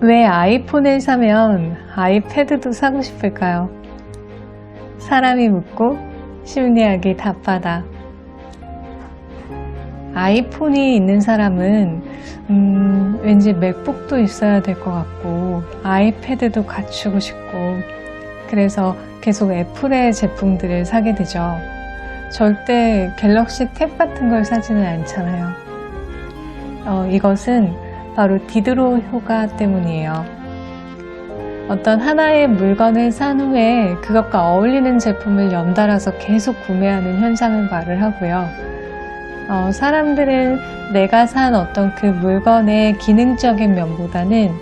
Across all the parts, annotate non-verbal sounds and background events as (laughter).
왜 아이폰을 사면 아이패드도 사고 싶을까요? 사람이 묻고 심리학이 답하다. 아이폰이 있는 사람은 음, 왠지 맥북도 있어야 될 것 같고 아이패드도 갖추고 싶고 그래서 계속 애플의 제품들을 사게 되죠. 절대 갤럭시 탭 같은 걸 사지는 않잖아요. 어, 이것은 바로 디드로 효과 때문이에요. 어떤 하나의 물건을 산 후에 그것과 어울리는 제품을 연달아서 계속 구매하는 현상을 말을 하고요. 어, 사람들은 내가 산 어떤 그 물건의 기능적인 면보다는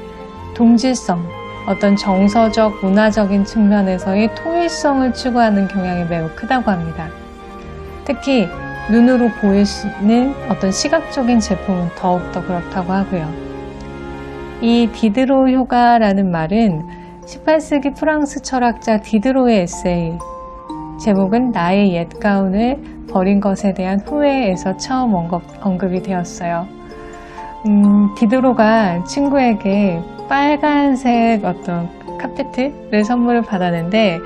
동질성, 어떤 정서적, 문화적인 측면에서의 통일성을 추구하는 경향이 매우 크다고 합니다. 특히 눈으로 보이는 어떤 시각적인 제품은 더욱더 그렇다고 하고요. 이 디드로 효과라는 말은 18세기 프랑스 철학자 디드로의 에세이, 제목은 나의 옛 가운을 버린 것에 대한 후회에서 처음 언급, 언급 이 되었어요. 음, 디드로가 친구에게 빨간색 어떤 카페트를 선물을 받았는데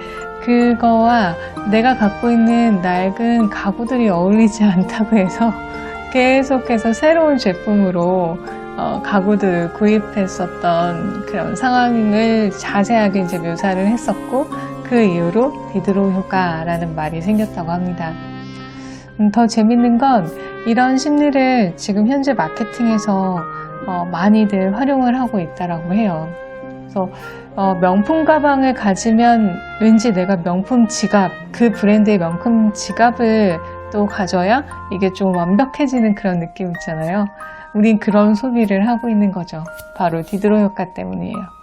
그거와 내가 갖고 있는 낡은 가구들이 어울리지 않다고 해서 (laughs) 계속해서 새로운 제품으로 어, 가구들을 구입했었던 그런 상황을 자세하게 이제 묘사를 했었고 그 이후로 디드로 효과라는 말이 생겼다고 합니다. 음, 더 재밌는 건 이런 심리를 지금 현재 마케팅에서 어, 많이들 활용을 하고 있다라고 해요. 그래서 어, 명품 가방을 가지면 왠지 내가 명품 지갑, 그 브랜드의 명품 지갑을 또 가져야 이게 좀 완벽해지는 그런 느낌 있잖아요. 우린 그런 소비를 하고 있는 거죠. 바로 디드로 효과 때문이에요.